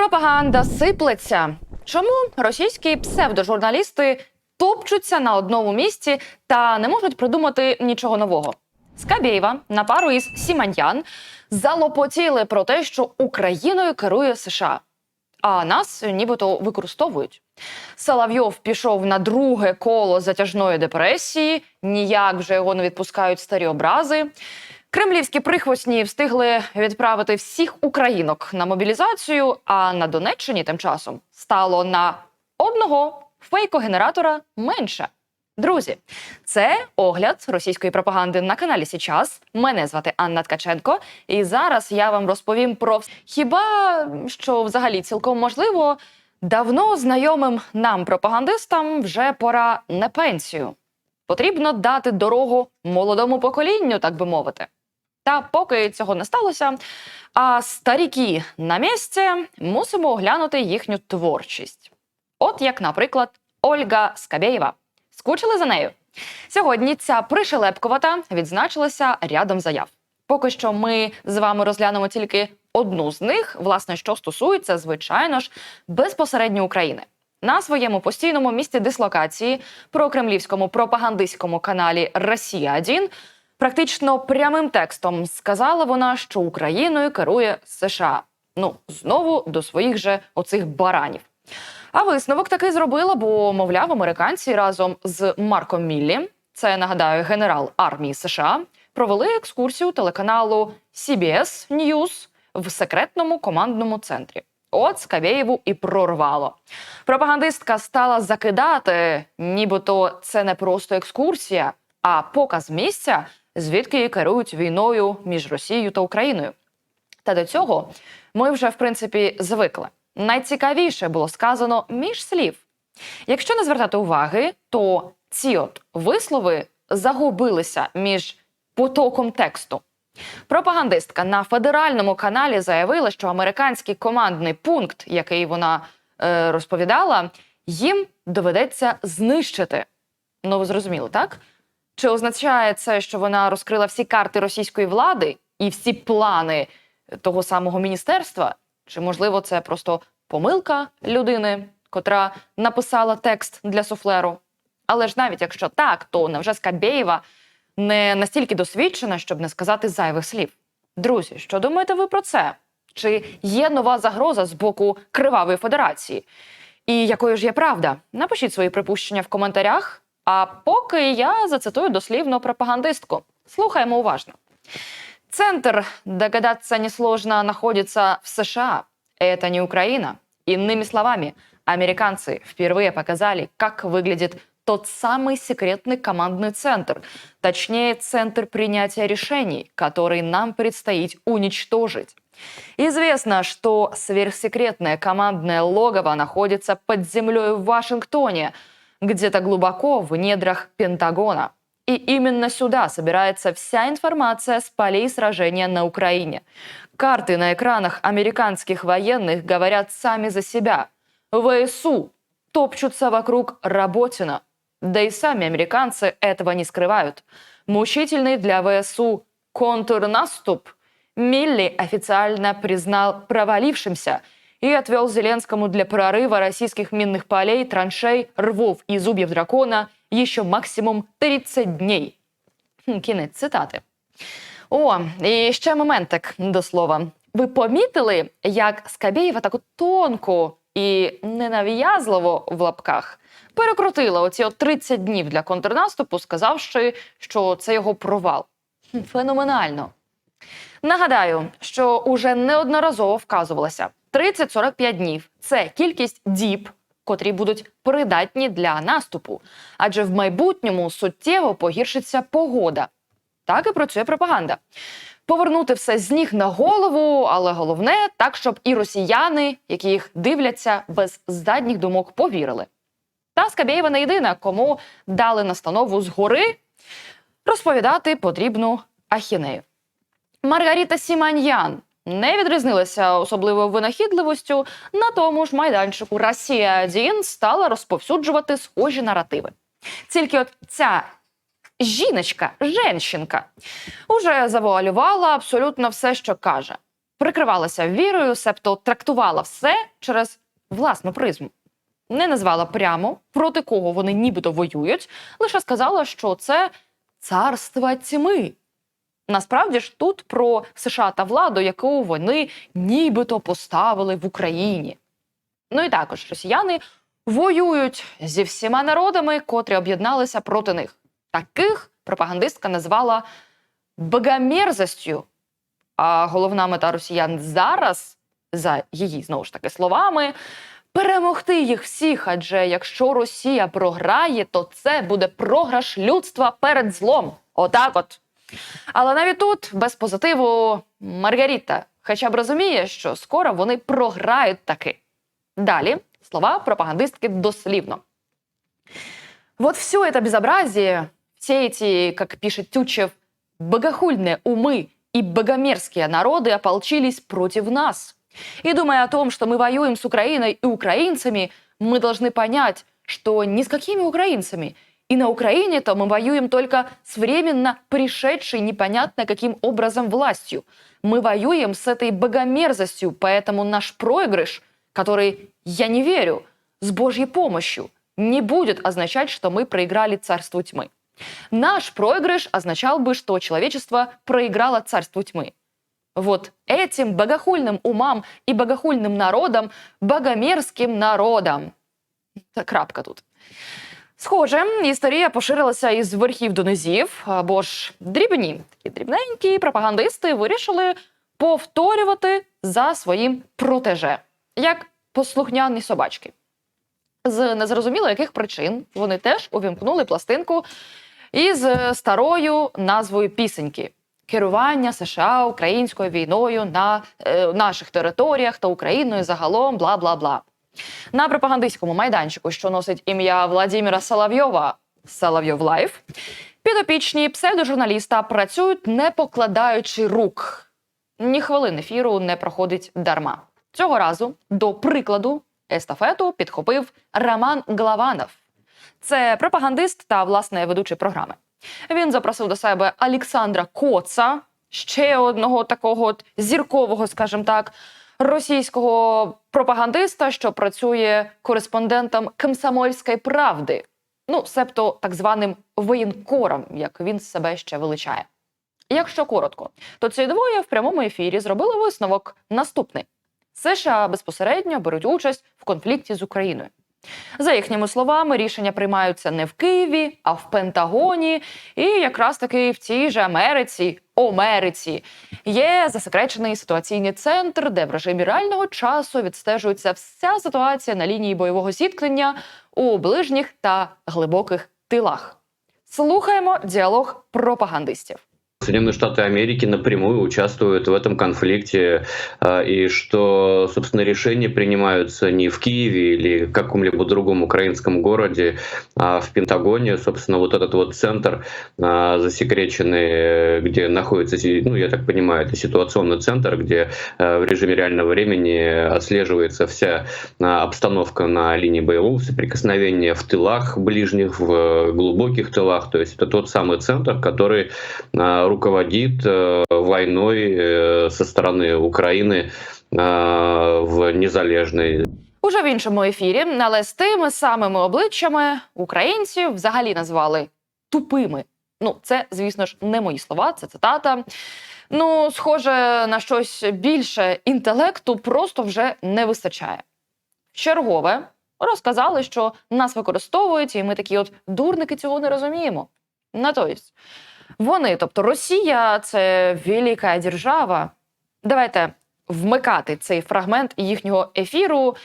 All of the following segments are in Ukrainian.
Пропаганда сиплеться. Чому російські псевдожурналісти топчуться на одному місці та не можуть придумати нічого нового? Скабєєва на пару із Сіманьян залопотіли про те, що Україною керує США, а нас нібито використовують. Соловйов пішов на друге коло затяжної депресії, ніяк вже його не відпускають старі образи. Кремлівські прихвостні встигли відправити всіх українок на мобілізацію, а на Донеччині тим часом стало на одного фейкогенератора менше. Друзі, це огляд російської пропаганди на каналі Січас. Мене звати Анна Ткаченко, і зараз я вам розповім про хіба що взагалі цілком можливо давно знайомим нам пропагандистам вже пора на пенсію. Потрібно дати дорогу молодому поколінню, так би мовити. Та поки цього не сталося, а старіки на місці мусимо оглянути їхню творчість. От як, наприклад, Ольга Скабєєва. Скучили за нею? Сьогодні ця пришелепкувата відзначилася рядом заяв. Поки що ми з вами розглянемо тільки одну з них, власне, що стосується, звичайно ж, безпосередньо України. На своєму постійному місці дислокації про кремлівському пропагандистському каналі Росія 1 практично прямим текстом сказала вона, що Україною керує США. Ну знову до своїх же оцих баранів. А висновок таки зробила, бо, мовляв, американці разом з Марком Міллі, це нагадаю, генерал армії США, провели екскурсію телеканалу CBS News в секретному командному центрі. От Скабєєву і прорвало. Пропагандистка стала закидати, нібито це не просто екскурсія, а показ місця, звідки керують війною між Росією та Україною. Та до цього ми вже в принципі звикли. Найцікавіше було сказано між слів. Якщо не звертати уваги, то ці от вислови загубилися між потоком тексту. Пропагандистка на федеральному каналі заявила, що американський командний пункт, який вона е, розповідала, їм доведеться знищити. Ну, ви зрозуміли, так? Чи означає це, що вона розкрила всі карти російської влади і всі плани того самого міністерства? Чи можливо це просто помилка людини, котра написала текст для суфлеру? Але ж навіть якщо так, то невже Скабєєва не настільки досвідчена, щоб не сказати зайвих слів? Друзі, що думаєте ви про це? Чи є нова загроза з боку Кривавої Федерації? І якою ж є правда? Напишіть свої припущення в коментарях. А поки я зацитую дослівно пропагандистку. Слухаємо уважно. Центр, догадаться несложно, находится в США. Это не Украина. Иными словами, американцы впервые показали, как выглядит тот самый секретный командный центр, точнее, центр принятия решений, который нам предстоит уничтожить. Известно, что сверхсекретное командное логово находится под землей в Вашингтоне, где-то глубоко в недрах Пентагона. И именно сюда собирается вся информация с полей сражения на Украине. Карты на экранах американских военных говорят сами за себя. ВСУ топчутся вокруг Работина. Да и сами американцы этого не скрывают. Мучительный для ВСУ контрнаступ Милли официально признал провалившимся и отвел Зеленскому для прорыва российских минных полей, траншей, рвов и зубьев дракона еще максимум 30 дней. Кінець цитати. О, і ще моментик до слова. Ви помітили, як Скабєєва так от тонко і ненав'язливо в лапках перекрутила оці от 30 днів для контрнаступу, сказавши, що це його провал. Феноменально. Нагадаю, що уже неодноразово вказувалося: 30-45 днів це кількість діб, котрі будуть придатні для наступу, адже в майбутньому суттєво погіршиться погода. Так і працює пропаганда. Повернути все з ніг на голову, але головне так, щоб і росіяни, які їх дивляться без задніх думок, повірили. Та Скабєєва не єдина, кому дали настанову згори розповідати потрібну ахінею. Маргарита Сіманьян не відрізнилася особливою винахідливостю. На тому ж майданчику Росія 1 стала розповсюджувати схожі наративи. Тільки от ця жіночка, женщинка, уже завуалювала абсолютно все, що каже. прикривалася вірою, себто трактувала все через власну призму. Не назвала прямо, проти кого вони нібито воюють, лише сказала, що це царство тьми. Насправді ж тут про США та владу, яку вони нібито поставили в Україні. Ну і також росіяни воюють зі всіма народами, котрі об'єдналися проти них. Таких пропагандистка назвала богомерзостю. А головна мета росіян зараз, за її знову ж таки словами, перемогти їх всіх. Адже якщо Росія програє, то це буде програш людства перед злом. Отак от. Але навіть тут без позитиву Маргарита хоча б розуміє, що скоро вони програють таки. Далі слова пропагандистки дослівно. Вот все это безобразие, все эти, как пишет Тютчев, богохульные умы и богомерзкие народы ополчились против нас. И думая о том, что мы воюем с Украиной и украинцами, мы должны понять, что ни с какими украинцами. И на Украине-то мы воюем только с временно пришедшей непонятно каким образом властью. Мы воюем с этой богомерзостью, поэтому наш проигрыш, который, я не верю, с Божьей помощью, не будет означать, что мы проиграли царству тьмы. Наш проигрыш означал бы, что человечество проиграло царству тьмы. Вот этим богохульным умам и богохульным народам, богомерзким народам. Та крапка тут. Схоже, історія поширилася із верхів до низів, або ж дрібні, такі дрібненькі пропагандисти вирішили повторювати за своїм протеже, як послухняні собачки. З незрозуміло яких причин вони теж увімкнули пластинку із старою назвою пісеньки керування США українською війною на е, наших територіях та Україною загалом, бла бла бла. На пропагандистському майданчику, що носить ім'я Владимира Соловйова Соловйов Лайф, підопічні псевдожурналіста працюють не покладаючи рук. Ні хвилин ефіру не проходить дарма. Цього разу, до прикладу, естафету підхопив Роман Главанов. Це пропагандист та власне ведучий програми. Він запросив до себе Олександра Коца, ще одного такого зіркового, скажімо так, російського пропагандиста, що працює кореспондентом Комсомольської правди. Ну, себто так званим воєнкором, як він себе ще величає. Якщо коротко, то ці двоє в прямому ефірі зробили висновок наступний: США безпосередньо беруть участь в конфлікті з Україною. За їхніми словами, рішення приймаються не в Києві, а в Пентагоні, і якраз таки в цій же Америці, Омериці, є засекречений ситуаційний центр, де в режимі реального часу відстежується вся ситуація на лінії бойового зіткнення у ближніх та глибоких тилах. Слухаємо діалог пропагандистів. Соединенные Штаты Америки напрямую участвуют в этом конфликте, а, и что, собственно, решения принимаются не в Киеве или каком-либо другом украинском городе, а в Пентагоне, собственно, вот этот вот центр а, засекреченный, где находится, ну, я так понимаю, это ситуационный центр, где э, в режиме реального времени отслеживается вся а, обстановка на линии боевого соприкосновения в тылах ближних, в глубоких тылах, то есть это тот самый центр, который а, руководит э, войной э, со стороны Украины а, в незалежной Уже в іншому ефірі, але з тими самими обличчями українців взагалі назвали тупими. Ну, це, звісно ж, не мої слова, це цитата. Ну, схоже, на щось більше інтелекту просто вже не вистачає. Чергове розказали, що нас використовують, і ми такі от дурники цього не розуміємо. Натомість, вони, тобто Росія, це велика держава. Давайте вмикати цей фрагмент їхнього ефіру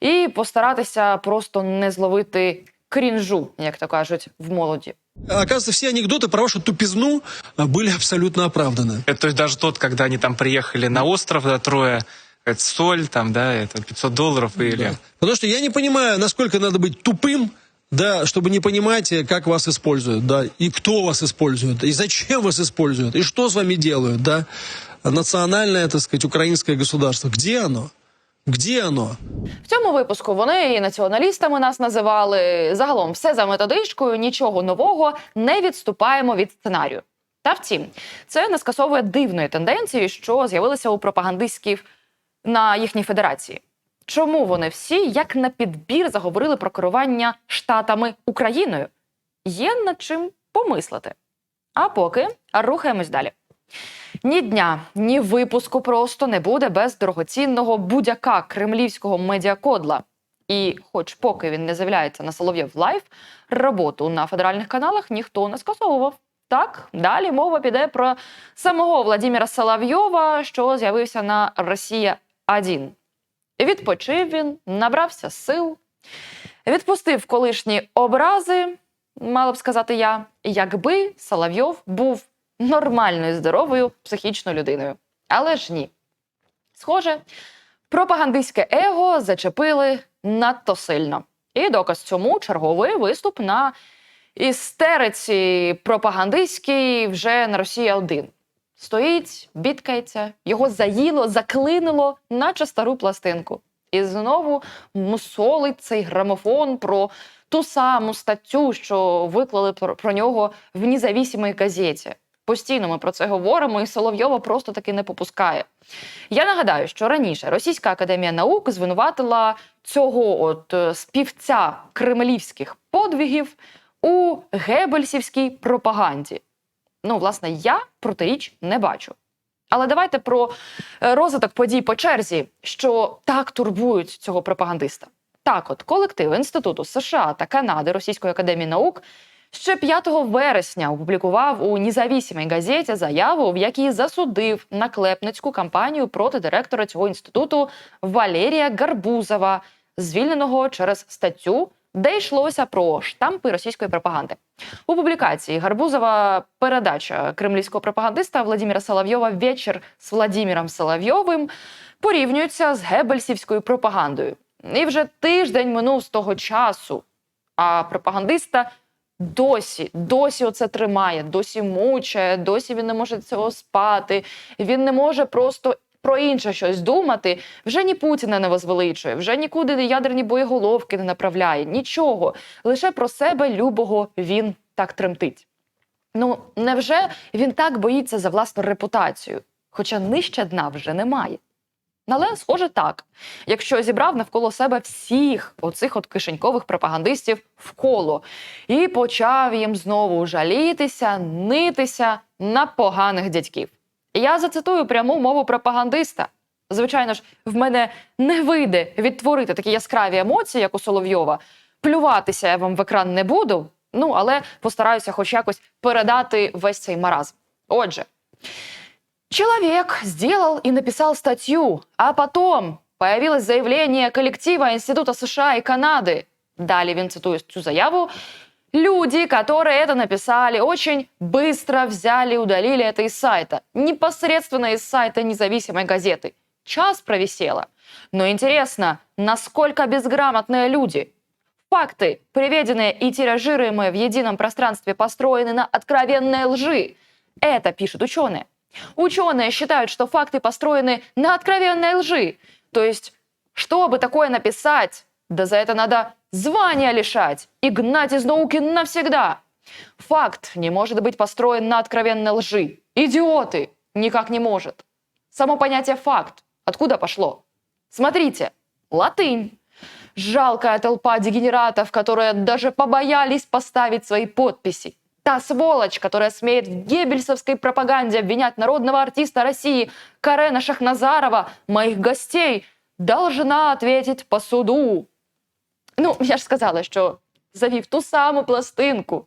і постаратися просто не зловити крінжу, як то кажуть, в молоді. Оказывается, все анекдоты про вашу тупизну а, были абсолютно оправданы. Это то есть даже тот, когда они там приехали на остров, да, трое, это соль, там, да, это 500 долларов или... Да. Потому что я не понимаю, насколько надо быть тупым, да, чтобы не понимать, э, как вас используют, да, и кто вас использует, и зачем вас используют, и что с вами делают, да. Национальное, так сказать, украинское государство. Где оно? Где оно? В цьому випуску вони і націоналістами нас називали. Загалом все за методичкою, нічого нового, не відступаємо від сценарію. Та втім, це не скасовує дивної тенденції, що з'явилися у пропагандистських на їхній федерації. Чому вони всі, як на підбір, заговорили про керування штатами Україною? Є над чим помислити. А поки рухаємось далі. Ні дня, ні випуску просто не буде без дорогоцінного будь-яка кремлівського медіакодла. І, хоч поки він не з'являється на Солов'єв Лайв, роботу на федеральних каналах ніхто не скасовував. Так, далі мова піде про самого Владимира Соловйова, що з'явився на Росія 1 Відпочив він, набрався сил, відпустив колишні образи, мала б сказати я, якби Соловйов був нормальною, здоровою психічною людиною. Але ж ні. Схоже, пропагандистське его зачепили надто сильно. І доказ цьому черговий виступ на істериці пропагандистській вже на Росія 1 Стоїть, бідкається, його заїло, заклинило, наче стару пластинку. І знову мусолить цей грамофон про ту саму статтю, що виклали про, нього в независимій газеті. Постійно ми про це говоримо, і Соловйова просто таки не попускає. Я нагадаю, що раніше Російська академія наук звинуватила цього от е, співця кремлівських подвигів у гебельсівській пропаганді. Ну, власне, я протиріч не бачу. Але давайте про е, розвиток подій по черзі, що так турбують цього пропагандиста. Так, от колектив Інституту США та Канади Російської академії наук ще 5 вересня опублікував у независимій газеті заяву, в якій засудив наклепницьку кампанію проти директора цього інституту Валерія Гарбузова, звільненого через статтю, де йшлося про штампи російської пропаганди. У публікації Гарбузова передача кремлівського пропагандиста Владимира Соловйова Вечір з Владимиром Соловйовим порівнюється з гебельсівською пропагандою. І вже тиждень минув з того часу. А пропагандиста досі, досі оце тримає, досі мучає, досі він не може цього спати. Він не може просто про інше щось думати. Вже ні Путіна не возвеличує, вже нікуди ядерні боєголовки не направляє. Нічого. Лише про себе любого він так тремтить. Ну, невже він так боїться за власну репутацію? Хоча нижче дна вже немає. Але, схоже, так. Якщо зібрав навколо себе всіх оцих от кишенькових пропагандистів в коло і почав їм знову жалітися, нитися на поганих дядьків. Я зацитую пряму мову пропагандиста. Звичайно ж, в мене не вийде відтворити такі яскраві емоції, як у Соловйова. Плюватися я вам в екран не буду. Ну, але постараюся хоч якось передати весь цей маразм. Отже, Человек сделал и написал статью, а потом появилось заявление коллектива Института США и Канады. Далее він цитує цю заяву. Люди, которые это написали, очень быстро взяли и удалили это из сайта. Непосредственно из сайта независимой газеты. Час провисело. Но интересно, насколько безграмотные люди. Факты, приведенные и тиражируемые в едином пространстве, построены на откровенной лжи. Это пишут ученые. Ученые считают, что факты построены на откровенной лжи. То есть, чтобы такое написать, да за это надо звания лишать и гнать из науки навсегда. Факт не может быть построен на откровенной лжи. Идиоты! Никак не может. Само понятие «факт» откуда пошло? Смотрите, латынь. Жалкая толпа дегенератов, которые даже побоялись поставить свои подписи. Та сволочь, которая смеет в геббельсовской пропаганде обвинять народного артиста России Карена Шахназарова, моих гостей, должна ответить по суду. Ну, я ж сказала, що завів ту саму пластинку.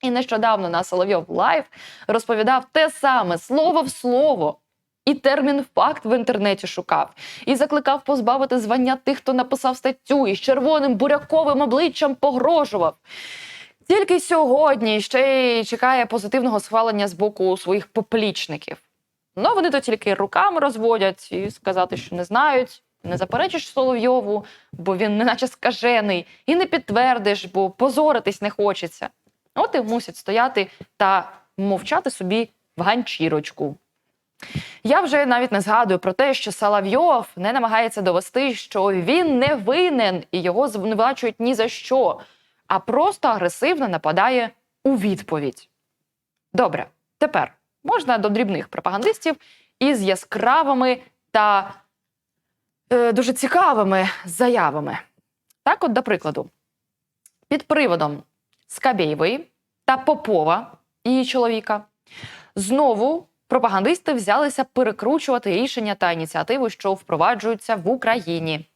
І нещодавно на Соловйов Лайв розповідав те саме слово в слово. І термін факт в інтернеті шукав, і закликав позбавити звання тих, хто написав статтю, і з червоним буряковим обличчям погрожував. Тільки сьогодні ще й чекає позитивного схвалення з боку своїх поплічників. Ну, вони то тільки руками розводять і сказати, що не знають, не заперечиш Соловйову, бо він неначе скажений, і не підтвердиш, бо позоритись не хочеться. От і мусять стояти та мовчати собі в ганчірочку. Я вже навіть не згадую про те, що Соловйов не намагається довести, що він не винен і його звинувачують ні за що, а просто агресивно нападає у відповідь. Добре, Тепер можна до дрібних пропагандистів із яскравими та е, дуже цікавими заявами. Так, от, до прикладу, під приводом Скабєєвої та Попова, її чоловіка, знову пропагандисти взялися перекручувати рішення та ініціативу, що впроваджуються в Україні.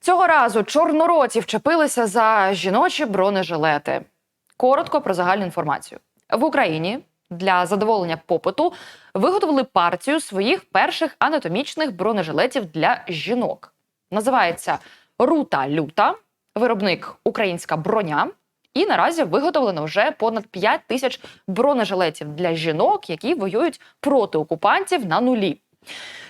Цього разу чорнороті вчепилися за жіночі бронежилети. Коротко про загальну інформацію. В Україні для задоволення попиту виготовили партію своїх перших анатомічних бронежилетів для жінок. Називається Рута Люта, виробник Українська броня. І наразі виготовлено вже понад 5 тисяч бронежилетів для жінок, які воюють проти окупантів на нулі.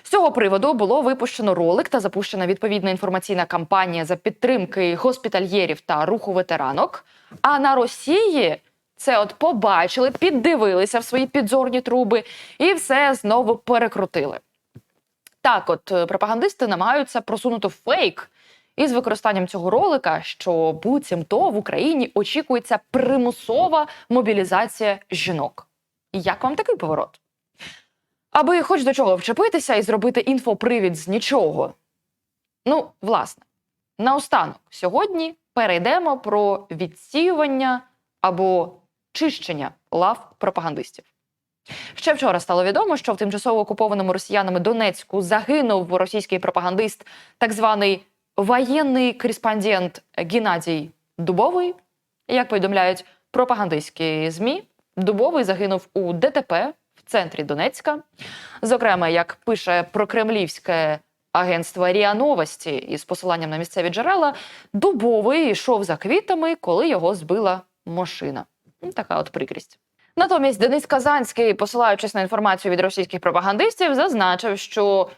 З цього приводу було випущено ролик та запущена відповідна інформаційна кампанія за підтримки госпітальєрів та руху ветеранок. А на Росії це от побачили, піддивилися в свої підзорні труби і все знову перекрутили. Так, от е, пропагандисти намагаються просунути фейк із використанням цього ролика, що буцімто в Україні очікується примусова мобілізація жінок. Як вам такий поворот? Аби хоч до чого вчепитися і зробити інфопривід з нічого. Ну, власне, наостанок сьогодні перейдемо про відсіювання або чищення лав пропагандистів. Ще вчора стало відомо, що в тимчасово окупованому росіянами Донецьку загинув російський пропагандист, так званий воєнний кореспондент Геннадій Дубовий. Як повідомляють пропагандистські ЗМІ, Дубовий загинув у ДТП в центрі Донецька. Зокрема, як пише прокремлівське агентство РІА Новості із посиланням на місцеві джерела, Дубовий йшов за квітами, коли його збила машина. Ну, Така от прикрість. Натомість Денис Казанський, посилаючись на інформацію від російських пропагандистів, зазначив, що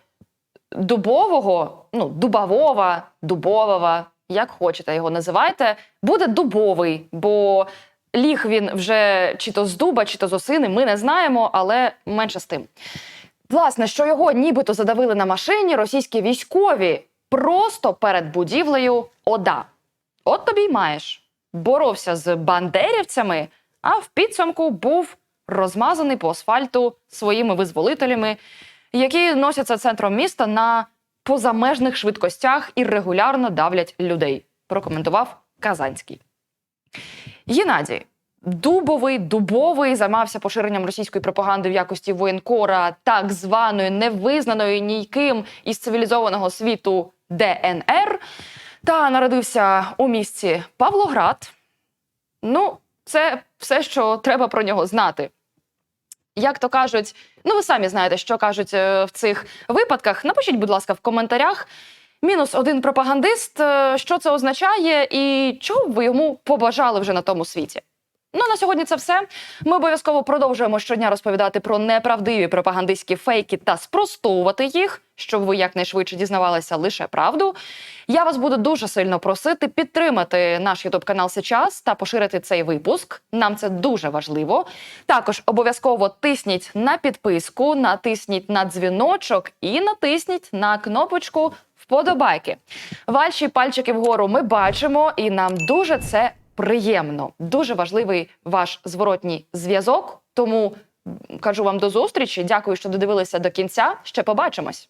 дубового, ну дубового, дубового, як хочете його називайте, буде дубовий, бо ліг він вже чи то з дуба, чи то з осини, ми не знаємо, але менше з тим. Власне, що його нібито задавили на машині російські військові просто перед будівлею ОДА. От тобі й маєш. Боровся з бандерівцями, а в підсумку був розмазаний по асфальту своїми визволителями, які носяться центром міста на позамежних швидкостях і регулярно давлять людей. Прокоментував Казанський. Геннадій Дубовий, дубовий займався поширенням російської пропаганди в якості воєнкора так званої невизнаної ніким із цивілізованого світу ДНР та народився у місті Павлоград. Ну, це все, що треба про нього знати. Як то кажуть, ну ви самі знаєте, що кажуть е, в цих випадках. Напишіть, будь ласка, в коментарях. Мінус один пропагандист. е, Що це означає, і чого ви йому побажали вже на тому світі? Ну на сьогодні це все. Ми обов'язково продовжуємо щодня розповідати про неправдиві пропагандистські фейки та спростовувати їх, щоб ви якнайшвидше дізнавалися лише правду. Я вас буду дуже сильно просити підтримати наш ютуб канал сейчас та поширити цей випуск. Нам це дуже важливо. Також обов'язково тисніть на підписку, натисніть на дзвіночок і натисніть на кнопочку вподобайки. Ваші пальчики вгору ми бачимо, і нам дуже це приємно. Дуже важливий ваш зворотній зв'язок. Тому кажу вам до зустрічі. Дякую, що додивилися до кінця. Ще побачимось.